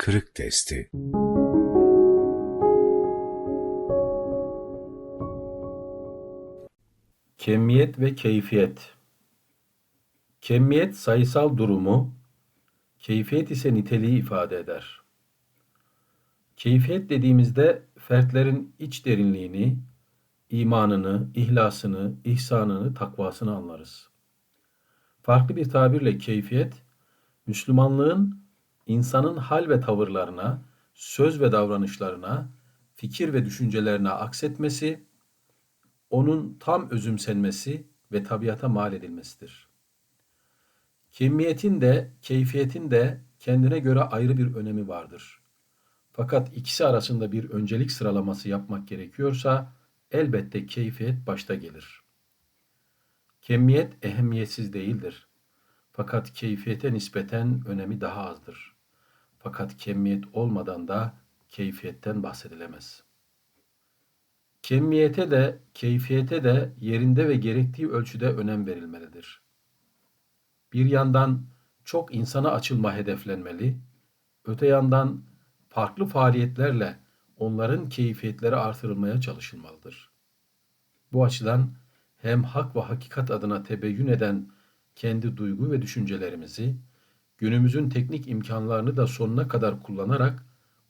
Kırık testi. Kemiyet ve keyfiyet. Kemiyet sayısal durumu, keyfiyet ise niteliği ifade eder. Keyfiyet dediğimizde fertlerin iç derinliğini, imanını, ihlasını, ihsanını, takvasını anlarız. Farklı bir tabirle keyfiyet, Müslümanlığın insanın hal ve tavırlarına, söz ve davranışlarına, fikir ve düşüncelerine aksetmesi, onun tam özümsenmesi ve tabiata mal edilmesidir. Kemiyetin de, keyfiyetin de kendine göre ayrı bir önemi vardır. Fakat ikisi arasında bir öncelik sıralaması yapmak gerekiyorsa elbette keyfiyet başta gelir. Kemiyet ehemmiyetsiz değildir. Fakat keyfiyete nispeten önemi daha azdır. Fakat kemiyet olmadan da keyfiyetten bahsedilemez. Kemiyete de keyfiyete de yerinde ve gerektiği ölçüde önem verilmelidir. Bir yandan çok insana açılma hedeflenmeli, öte yandan farklı faaliyetlerle onların keyfiyetleri artırılmaya çalışılmalıdır. Bu açıdan hem hak ve hakikat adına tebeyyün eden kendi duygu ve düşüncelerimizi, günümüzün teknik imkanlarını da sonuna kadar kullanarak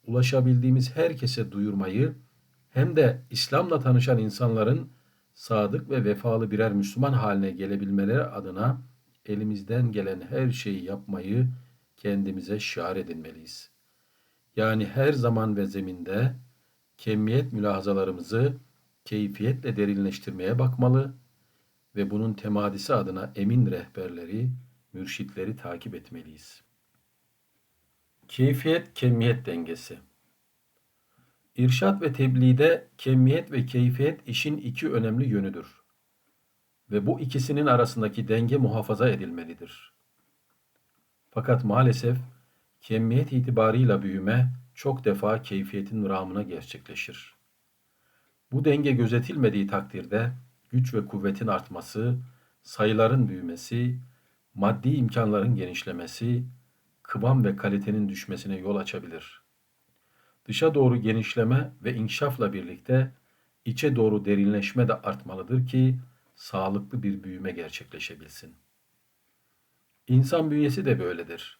ulaşabildiğimiz herkese duyurmayı, hem de İslam'la tanışan insanların sadık ve vefalı birer Müslüman haline gelebilmeleri adına elimizden gelen her şeyi yapmayı kendimize şiar edinmeliyiz. Yani her zaman ve zeminde kemiyet mülahazalarımızı keyfiyetle derinleştirmeye bakmalı ve bunun temadisi adına emin rehberleri, mürşitleri takip etmeliyiz. Keyfiyet kemiyet dengesi. İrşat ve tebliğde kemiyet ve keyfiyet işin iki önemli yönüdür. Ve bu ikisinin arasındaki denge muhafaza edilmelidir. Fakat maalesef kemiyet itibarıyla büyüme çok defa keyfiyetin ramına gerçekleşir. Bu denge gözetilmediği takdirde güç ve kuvvetin artması, sayıların büyümesi, maddi imkanların genişlemesi, kıvam ve kalitenin düşmesine yol açabilir. Dışa doğru genişleme ve inkişafla birlikte içe doğru derinleşme de artmalıdır ki sağlıklı bir büyüme gerçekleşebilsin. İnsan bünyesi de böyledir.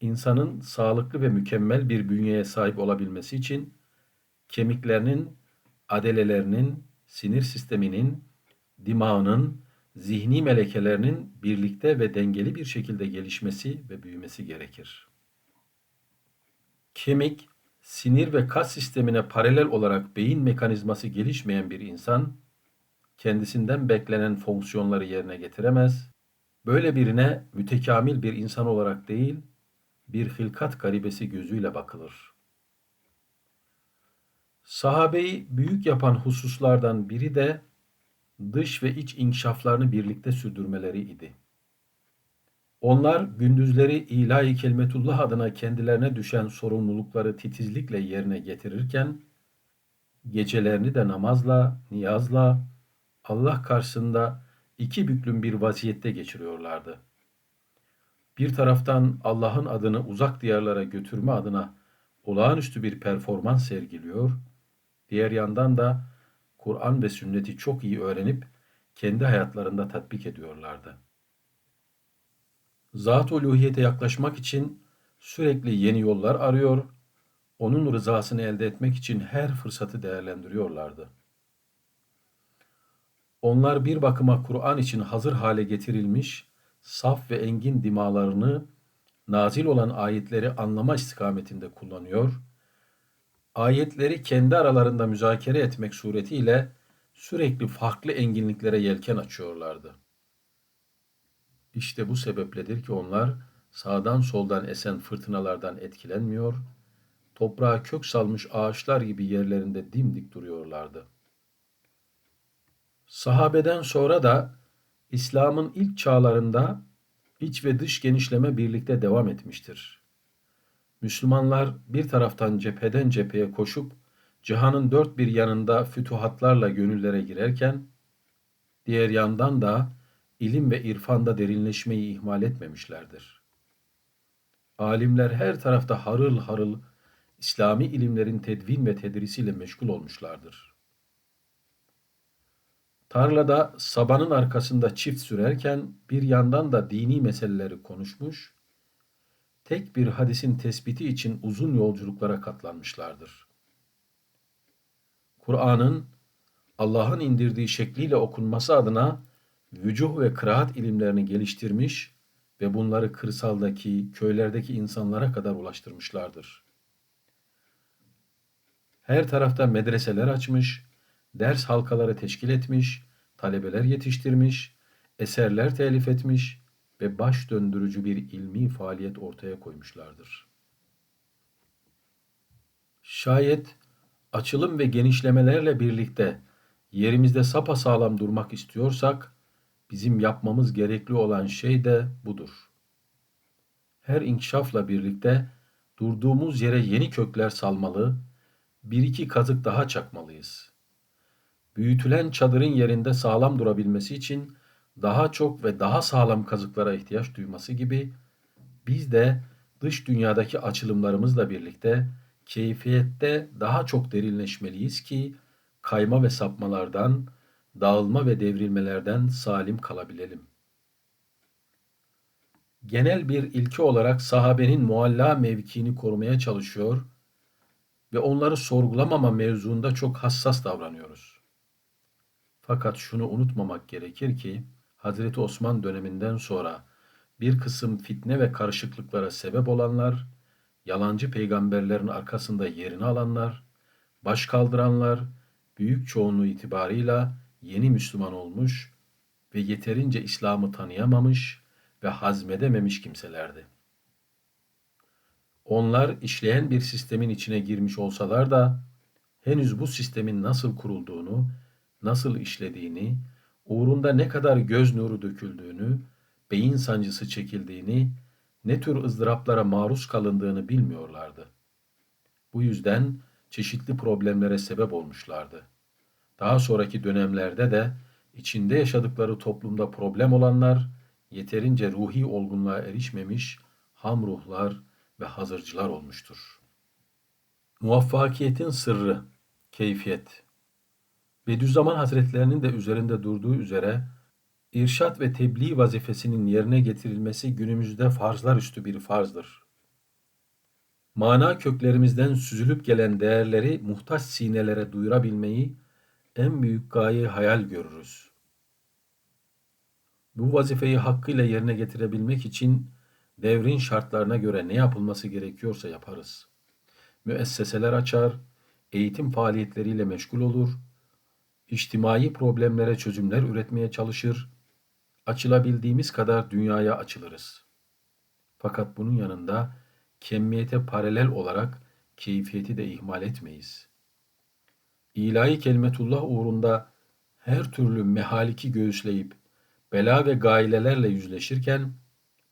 İnsanın sağlıklı ve mükemmel bir bünyeye sahip olabilmesi için kemiklerinin, adelelerinin, sinir sisteminin, dimağının, zihni melekelerinin birlikte ve dengeli bir şekilde gelişmesi ve büyümesi gerekir. Kemik, sinir ve kas sistemine paralel olarak beyin mekanizması gelişmeyen bir insan, kendisinden beklenen fonksiyonları yerine getiremez, böyle birine mütekamil bir insan olarak değil, bir hilkat garibesi gözüyle bakılır. Sahabeyi büyük yapan hususlardan biri de dış ve iç inkişaflarını birlikte sürdürmeleri idi. Onlar gündüzleri ilahi kelimetullah adına kendilerine düşen sorumlulukları titizlikle yerine getirirken, gecelerini de namazla, niyazla, Allah karşısında iki büklüm bir vaziyette geçiriyorlardı. Bir taraftan Allah'ın adını uzak diyarlara götürme adına olağanüstü bir performans sergiliyor, diğer yandan da Kur'an ve sünneti çok iyi öğrenip kendi hayatlarında tatbik ediyorlardı. Zat-ı uluhiyete yaklaşmak için sürekli yeni yollar arıyor, onun rızasını elde etmek için her fırsatı değerlendiriyorlardı. Onlar bir bakıma Kur'an için hazır hale getirilmiş, saf ve engin dimalarını nazil olan ayetleri anlama istikametinde kullanıyor, ayetleri kendi aralarında müzakere etmek suretiyle sürekli farklı enginliklere yelken açıyorlardı. İşte bu sebepledir ki onlar sağdan soldan esen fırtınalardan etkilenmiyor, toprağa kök salmış ağaçlar gibi yerlerinde dimdik duruyorlardı. Sahabeden sonra da İslam'ın ilk çağlarında iç ve dış genişleme birlikte devam etmiştir. Müslümanlar bir taraftan cepheden cepheye koşup cihanın dört bir yanında fütuhatlarla gönüllere girerken, diğer yandan da ilim ve irfanda derinleşmeyi ihmal etmemişlerdir. Alimler her tarafta harıl harıl İslami ilimlerin tedvin ve tedrisiyle meşgul olmuşlardır. Tarlada sabanın arkasında çift sürerken bir yandan da dini meseleleri konuşmuş, tek bir hadisin tespiti için uzun yolculuklara katlanmışlardır. Kur'an'ın Allah'ın indirdiği şekliyle okunması adına vücuh ve kıraat ilimlerini geliştirmiş ve bunları kırsaldaki, köylerdeki insanlara kadar ulaştırmışlardır. Her tarafta medreseler açmış, ders halkaları teşkil etmiş, talebeler yetiştirmiş, eserler telif etmiş ve baş döndürücü bir ilmi faaliyet ortaya koymuşlardır. Şayet açılım ve genişlemelerle birlikte yerimizde sapasağlam durmak istiyorsak, bizim yapmamız gerekli olan şey de budur. Her inkişafla birlikte durduğumuz yere yeni kökler salmalı, bir iki kazık daha çakmalıyız. Büyütülen çadırın yerinde sağlam durabilmesi için daha çok ve daha sağlam kazıklara ihtiyaç duyması gibi biz de dış dünyadaki açılımlarımızla birlikte keyfiyette daha çok derinleşmeliyiz ki kayma ve sapmalardan, dağılma ve devrilmelerden salim kalabilelim. Genel bir ilke olarak sahabenin mualla mevkiini korumaya çalışıyor ve onları sorgulamama mevzuunda çok hassas davranıyoruz. Fakat şunu unutmamak gerekir ki Hazreti Osman döneminden sonra bir kısım fitne ve karışıklıklara sebep olanlar, yalancı peygamberlerin arkasında yerini alanlar, baş kaldıranlar, büyük çoğunluğu itibarıyla yeni Müslüman olmuş ve yeterince İslam'ı tanıyamamış ve hazmedememiş kimselerdi. Onlar işleyen bir sistemin içine girmiş olsalar da henüz bu sistemin nasıl kurulduğunu, nasıl işlediğini, uğrunda ne kadar göz nuru döküldüğünü, beyin sancısı çekildiğini, ne tür ızdıraplara maruz kalındığını bilmiyorlardı. Bu yüzden çeşitli problemlere sebep olmuşlardı. Daha sonraki dönemlerde de içinde yaşadıkları toplumda problem olanlar, yeterince ruhi olgunluğa erişmemiş ham ruhlar ve hazırcılar olmuştur. Muvaffakiyetin sırrı, keyfiyet. Bediüzzaman Hazretlerinin de üzerinde durduğu üzere irşat ve tebliğ vazifesinin yerine getirilmesi günümüzde farzlar üstü bir farzdır. Mana köklerimizden süzülüp gelen değerleri muhtaç sinelere duyurabilmeyi en büyük gaye hayal görürüz. Bu vazifeyi hakkıyla yerine getirebilmek için devrin şartlarına göre ne yapılması gerekiyorsa yaparız. Müesseseler açar, eğitim faaliyetleriyle meşgul olur, içtimai problemlere çözümler üretmeye çalışır, açılabildiğimiz kadar dünyaya açılırız. Fakat bunun yanında kemmiyete paralel olarak keyfiyeti de ihmal etmeyiz. İlahi kelimetullah uğrunda her türlü mehaliki göğüsleyip bela ve gailelerle yüzleşirken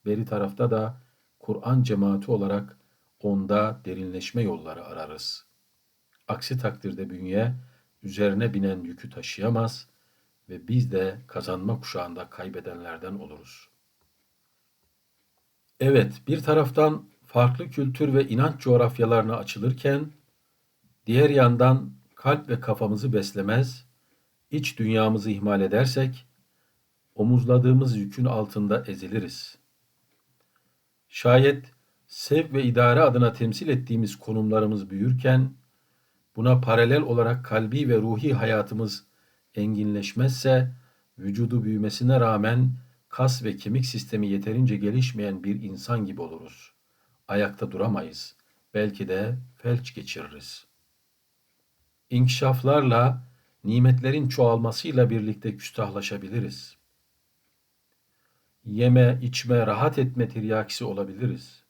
beri tarafta da Kur'an cemaati olarak onda derinleşme yolları ararız. Aksi takdirde bünye üzerine binen yükü taşıyamaz ve biz de kazanma kuşağında kaybedenlerden oluruz. Evet, bir taraftan farklı kültür ve inanç coğrafyalarına açılırken, diğer yandan kalp ve kafamızı beslemez, iç dünyamızı ihmal edersek, omuzladığımız yükün altında eziliriz. Şayet sevk ve idare adına temsil ettiğimiz konumlarımız büyürken, buna paralel olarak kalbi ve ruhi hayatımız enginleşmezse, vücudu büyümesine rağmen kas ve kemik sistemi yeterince gelişmeyen bir insan gibi oluruz. Ayakta duramayız. Belki de felç geçiririz. İnkişaflarla, nimetlerin çoğalmasıyla birlikte küstahlaşabiliriz. Yeme, içme, rahat etme tiryakisi olabiliriz.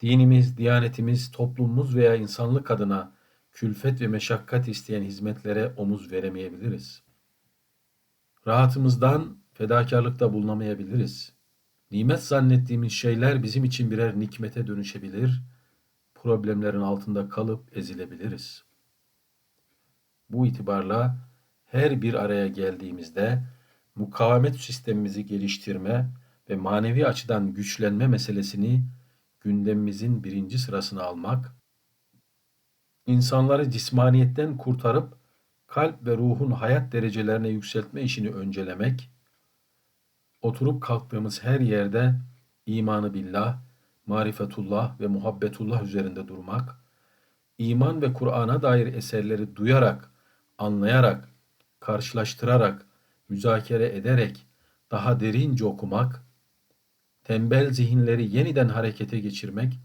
Dinimiz, diyanetimiz, toplumumuz veya insanlık adına külfet ve meşakkat isteyen hizmetlere omuz veremeyebiliriz. Rahatımızdan fedakarlıkta bulunamayabiliriz. Nimet zannettiğimiz şeyler bizim için birer nikmete dönüşebilir, problemlerin altında kalıp ezilebiliriz. Bu itibarla her bir araya geldiğimizde mukavemet sistemimizi geliştirme ve manevi açıdan güçlenme meselesini gündemimizin birinci sırasını almak, insanları cismaniyetten kurtarıp kalp ve ruhun hayat derecelerine yükseltme işini öncelemek, oturup kalktığımız her yerde imanı billah, marifetullah ve muhabbetullah üzerinde durmak, iman ve Kur'an'a dair eserleri duyarak, anlayarak, karşılaştırarak, müzakere ederek daha derince okumak, tembel zihinleri yeniden harekete geçirmek,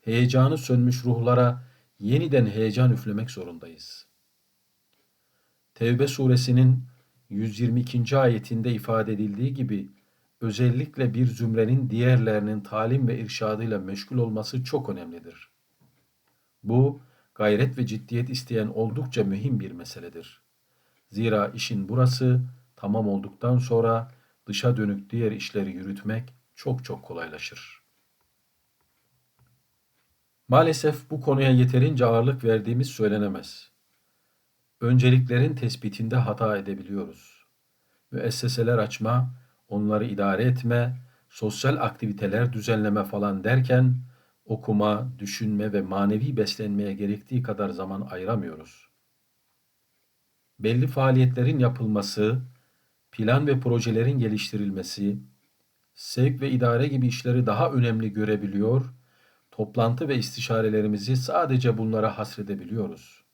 heyecanı sönmüş ruhlara yeniden heyecan üflemek zorundayız. Tevbe suresinin 122. ayetinde ifade edildiği gibi özellikle bir zümrenin diğerlerinin talim ve irşadıyla meşgul olması çok önemlidir. Bu gayret ve ciddiyet isteyen oldukça mühim bir meseledir. Zira işin burası tamam olduktan sonra dışa dönük diğer işleri yürütmek çok çok kolaylaşır. Maalesef bu konuya yeterince ağırlık verdiğimiz söylenemez. Önceliklerin tespitinde hata edebiliyoruz. Müesseseler açma, onları idare etme, sosyal aktiviteler düzenleme falan derken okuma, düşünme ve manevi beslenmeye gerektiği kadar zaman ayıramıyoruz. Belli faaliyetlerin yapılması, plan ve projelerin geliştirilmesi, sevk ve idare gibi işleri daha önemli görebiliyor, toplantı ve istişarelerimizi sadece bunlara hasredebiliyoruz.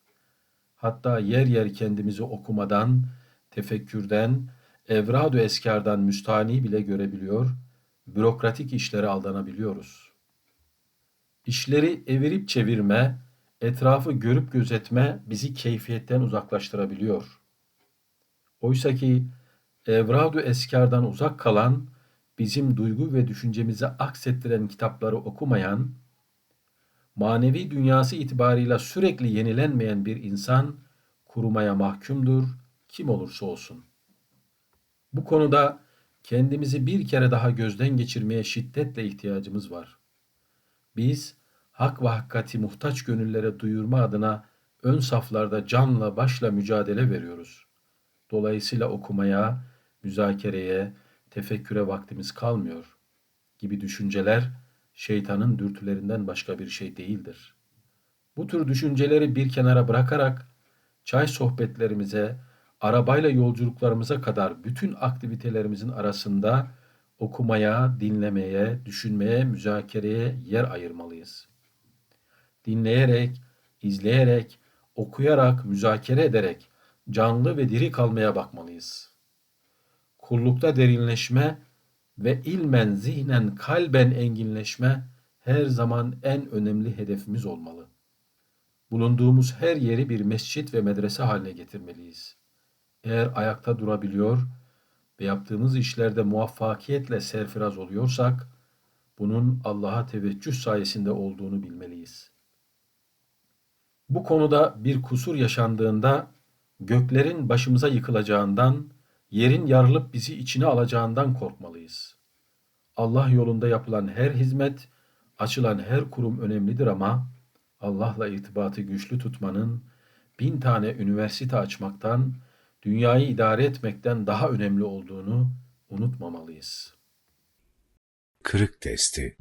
Hatta yer yer kendimizi okumadan, tefekkürden, evrad eskardan müstani bile görebiliyor, bürokratik işlere aldanabiliyoruz. İşleri evirip çevirme, etrafı görüp gözetme bizi keyfiyetten uzaklaştırabiliyor. Oysa ki evradu eskardan uzak kalan, bizim duygu ve düşüncemizi aksettiren kitapları okumayan, manevi dünyası itibarıyla sürekli yenilenmeyen bir insan kurumaya mahkumdur, kim olursa olsun. Bu konuda kendimizi bir kere daha gözden geçirmeye şiddetle ihtiyacımız var. Biz hak ve hakikati muhtaç gönüllere duyurma adına ön saflarda canla başla mücadele veriyoruz. Dolayısıyla okumaya, müzakereye, tefekküre vaktimiz kalmıyor gibi düşünceler şeytanın dürtülerinden başka bir şey değildir. Bu tür düşünceleri bir kenara bırakarak çay sohbetlerimize, arabayla yolculuklarımıza kadar bütün aktivitelerimizin arasında okumaya, dinlemeye, düşünmeye, müzakereye yer ayırmalıyız. Dinleyerek, izleyerek, okuyarak, müzakere ederek canlı ve diri kalmaya bakmalıyız. Kullukta derinleşme ve ilmen, zihnen, kalben enginleşme her zaman en önemli hedefimiz olmalı. Bulunduğumuz her yeri bir mescit ve medrese haline getirmeliyiz. Eğer ayakta durabiliyor ve yaptığımız işlerde muvaffakiyetle serfiraz oluyorsak, bunun Allah'a teveccüh sayesinde olduğunu bilmeliyiz. Bu konuda bir kusur yaşandığında göklerin başımıza yıkılacağından, yerin yarılıp bizi içine alacağından korkmalıyız. Allah yolunda yapılan her hizmet, açılan her kurum önemlidir ama Allah'la irtibatı güçlü tutmanın bin tane üniversite açmaktan, dünyayı idare etmekten daha önemli olduğunu unutmamalıyız. Kırık testi